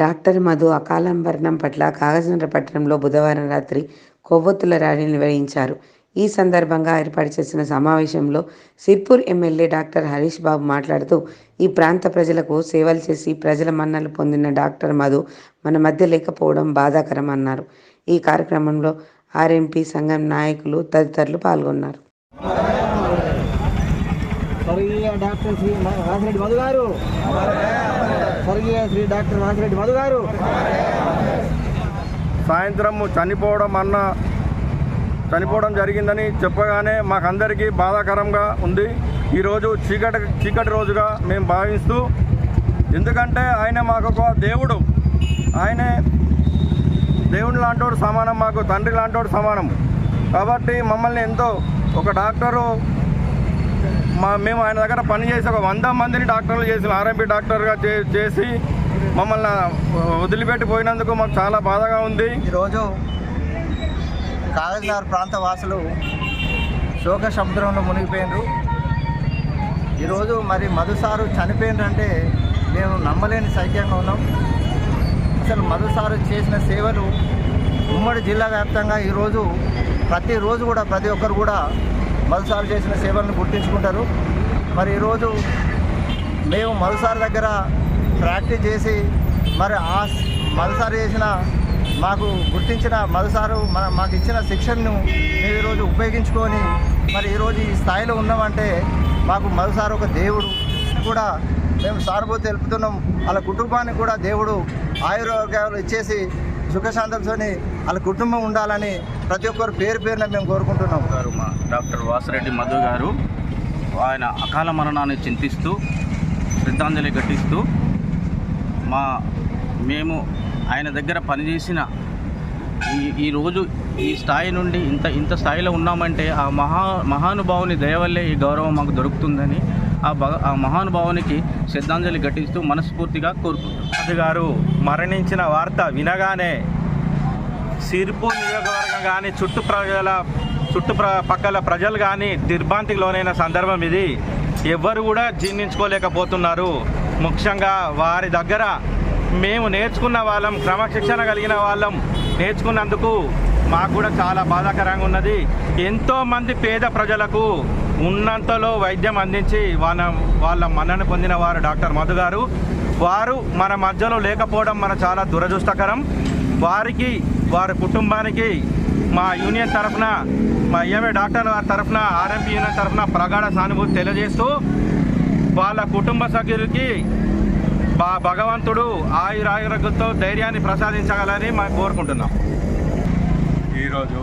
Doctor Madhu అకాల మరణం పట్ల కాగజ్నగర్ పట్టణంలో బుధవారం రాత్రి కొవ్వొత్తుల ర్యాలీ నిర్వహించారు. ఈ సందర్భంగా ఏర్పాటు చేసిన సమావేశంలో సిర్పూర్ ఎమ్మెల్యే డాక్టర్ హరీష్ బాబు మాట్లాడుతూ ఈ ప్రాంత ప్రజలకు సేవలు చేసి ప్రజల మన్నలు పొందిన డాక్టర్ మధు మన మధ్య లేకపోవడం బాధాకరం అన్నారు. ఈ కార్యక్రమంలో ఆర్ఎంపీ సంఘం నాయకులు తదితరులు పాల్గొన్నారు. డాక్టర్ శ్రీ వాసిరెడ్డి మధు గారు. స్వర్గీయ శ్రీ డాక్టర్ వాసిరెడ్డి మధు గారు. సాయంత్రం చనిపోవడం అన్న చనిపోవడం జరిగిందని చెప్పగానే మాకందరికీ బాధాకరంగా ఉంది. ఈరోజు చీకటి చీకటి రోజుగా మేము భావిస్తూ ఎందుకంటే ఆయన మాకు ఒక దేవుడు. ఆయనే దేవుని లాంటోడు సమానం మాకు తండ్రి లాంటోడు సమానం. కాబట్టి మమ్మల్ని ఎంతో ఒక డాక్టరు మేము ఆయన దగ్గర పనిచేసి ఒక వంద మందిని డాక్టర్లు చేసిన ఆర్ఎంపీ డాక్టర్గా చేసి మమ్మల్ని వదిలిపెట్టి పోయినందుకు మాకు చాలా బాధగా ఉంది. ఈరోజు కాగజ్నగర్ ప్రాంత వాసులు శోక సముద్రంలో మునిగిపోయినరు. ఈరోజు మరి మధుసారు చనిపోయిందంటే మేము నమ్మలేని సైక్యంగా ఉన్నాం. అసలు మధుసారు చేసిన సేవలు ఉమ్మడి జిల్లా వ్యాప్తంగా ఈరోజు ప్రతిరోజు కూడా ప్రతి ఒక్కరు కూడా మధుసారు చేసిన సేవలను గుర్తించుకుంటారు. మరి ఈరోజు మేము మధుసారు దగ్గర ప్రాక్టీస్ చేసి మరి ఆ స్- చేసిన మాకు గుర్తించిన మధుసారు మన మాకు ఇచ్చిన శిక్షణను మేము ఈరోజు ఉపయోగించుకొని మరి ఈరోజు ఈ స్థాయిలో ఉన్నామంటే మాకు మధుసారు ఒక దేవుడు కూడా మేము సానుభూతి తెలుపుతున్నాం. వాళ్ళ కుటుంబానికి కూడా దేవుడు ఆయుర్వేదాలు ఇచ్చేసి సుఖశాంతులతోని వాళ్ళ కుటుంబం ఉండాలని ప్రతి ఒక్కరు పేరు పేరున మేము కోరుకుంటున్నాం. గారు మా డాక్టర్ వాసిరెడ్డి మధు గారు ఆయన అకాల మరణాన్ని చింతిస్తూ శ్రద్ధాంజలి ఘటిస్తూ మా మేము ఆయన దగ్గర పనిచేసిన ఈ ఈరోజు ఈ స్థాయి నుండి ఇంత ఇంత స్థాయిలో ఉన్నామంటే ఆ మహా మహానుభావుని దయవల్లే ఈ గౌరవం మాకు దొరుకుతుందని ఆ ఆ మహానుభావునికి శ్రద్ధాంజలి ఘటిస్తూ మనస్ఫూర్తిగా కోరుకుంటున్నారు గారు మరణించిన వార్త వినగానే సిరిపూర్ నియోజకవర్గం కానీ చుట్టు ప్రజల చుట్టు ప్ర- పక్కల ప్రజలు కానీ దిర్భాంతికి లోనైన సందర్భం ఇది. ఎవ్వరు కూడా జీర్ణించుకోలేకపోతున్నారు. ముఖ్యంగా వారి దగ్గర మేము నేర్చుకున్న వాళ్ళం క్రమశిక్షణ కలిగిన వాళ్ళం నేర్చుకున్నందుకు మాకు కూడా చాలా బాధాకరంగా ఉన్నది. ఎంతోమంది పేద ప్రజలకు ఉన్నంతలో వైద్యం అందించి వాళ్ళ వాళ్ళ మన్నను పొందిన వారు డాక్టర్ మధు గారు. వారు మన మధ్యలో లేకపోవడం మన చాలా దురదృష్టకరం. వారికి వారి కుటుంబానికి మా యూనియన్ తరఫున మా ఐఎంఏ డాక్టర్ వారి తరఫున ఆర్ఎంపీ యూనియన్ తరఫున ప్రగాఢ సానుభూతి తెలియజేస్తూ వాళ్ళ కుటుంబ సభ్యులకి బా భగవంతుడు ఆయురాయురగతో ధైర్యాన్ని ప్రసాదించగలని మేము కోరుకుంటున్నాం. ఈరోజు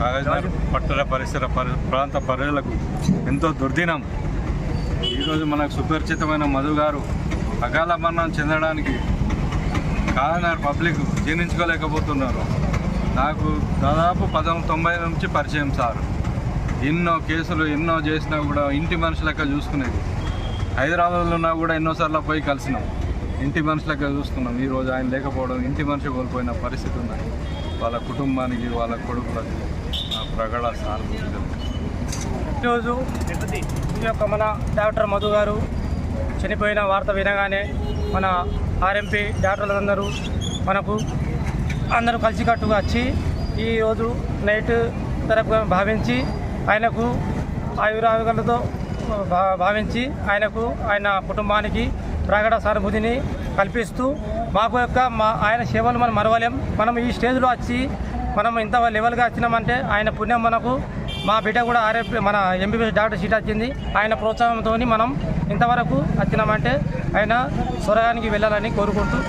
కాగజ్నగర్ పట్టణ పరిసర పరి ప్రాంత ప్రజలకు ఎంతో దుర్దినం. ఈరోజు మనకు సుపరిచితమైన మధు గారు అకాల మరణం చెందడానికి కాగజ్నగర్ పబ్లిక్ జీర్ణించుకోలేకపోతున్నారు. నాకు దాదాపు పదం తొంభై నుంచి పరిచయం సార్. ఎన్నో కేసులు ఎన్నో చేసినా కూడా ఇంటి మనిషి లెక్క చూసుకునేది. హైదరాబాద్లో ఉన్నా కూడా ఎన్నోసార్లు పోయి కలిసినాం. ఇంటి మనిషి లెక్క చూసుకున్నాం. ఈరోజు ఆయన లేకపోవడం ఇంటి మనిషి కోల్పోయిన పరిస్థితి ఉన్నది. వాళ్ళ కుటుంబానికి వాళ్ళ కొడుకులకు నా ప్రగాఢ సానుభూతి తెలుపుతున్నాను. ఈరోజు ఈ యొక్క మన డాక్టర్ మధు గారు చనిపోయిన వార్త వినగానే మన ఆర్ఎంపీ డాక్టర్లందరూ మనకు అందరూ కలిసికట్టుగా వచ్చి ఈరోజు నైట్ తరపుగా భావించి ఆయనకు ఆయురారోగ్యాలతో భా- భావించి ఆయనకు ఆయన కుటుంబానికి ప్రగడ సానుభూతిని కల్పిస్తూ మాకు యొక్క మా ఆయన సేవలు మనం మరవలేం మనం ఈ స్టేజ్లో వచ్చి మనం ఇంత లెవెల్గా వచ్చినామంటే ఆయన పుణ్యం మనకు మా బిడ్డ కూడా ఆర్ఎఫ్ మన ఎంబీబీఎస్ డాక్టర్ సీట్ వచ్చింది ఆయన ప్రోత్సాహంతో మనం ఇంతవరకు వచ్చినామంటే ఆయన స్వర్గానికి వెళ్ళాలని కోరుకుంటూ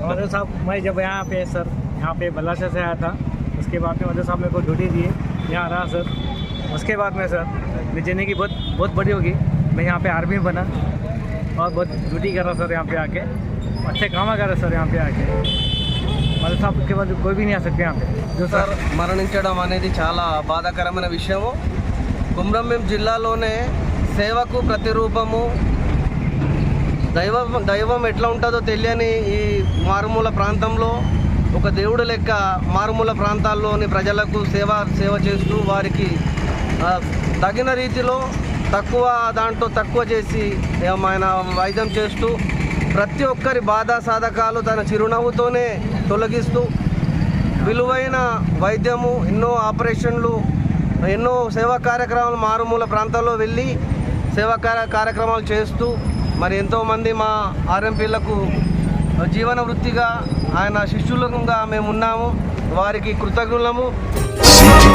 मधु साहब मैं जब यहाँ पे सर यहाँ पे बल्लाशा से आया था उसके बाद में मधु साहब मेरे को ड्यूटी दिए यहाँ रहा सर उसके बाद में सर मेरी ज़िंदगी बहुत बहुत बड़ी होगी मैं यहाँ पे आर्मी बना और बहुत ड्यूटी कर रहा सर यहाँ पे आके अच्छे काम कर रहा सर यहाँ पे आके मधु साहब के बाद कोई भी नहीं आ सकते यहाँ पे जो సార్ सर మరణించడం అనేది చాలా బాధాకరమైన విషయము కుమ్రంభీం జిల్లాలోనే సేవకు ప్రతిరూపము దైవం దైవం ఎట్లా ఉంటుందో తెలియని ఈ మారుమూల ప్రాంతంలో ఒక దేవుడు లెక్క మారుమూల ప్రాంతాల్లోని ప్రజలకు సేవ సేవ చేస్తూ వారికి ఆ, తగిన రీతిలో తక్కువ దాంట్లో తక్కువ చేసి ఆయన వైద్యం చేస్తూ ప్రతి ఒక్కరి బాధా సాధకాలు తన చిరునవ్వుతోనే తొలగిస్తూ విలువైన వైద్యము ఎన్నో ఆపరేషన్లు ఎన్నో సేవా కార్యక్రమాలు మారుమూల ప్రాంతాల్లో వెళ్ళి సేవా కార్య- కార్యక్రమాలు చేస్తూ మరి ఎంతోమంది మా ఆర్ఎంపీలకు జీవన వృత్తిగా ఆయన శిష్యులుగా మేము ఉన్నాము. వారికి కృతజ్ఞులము.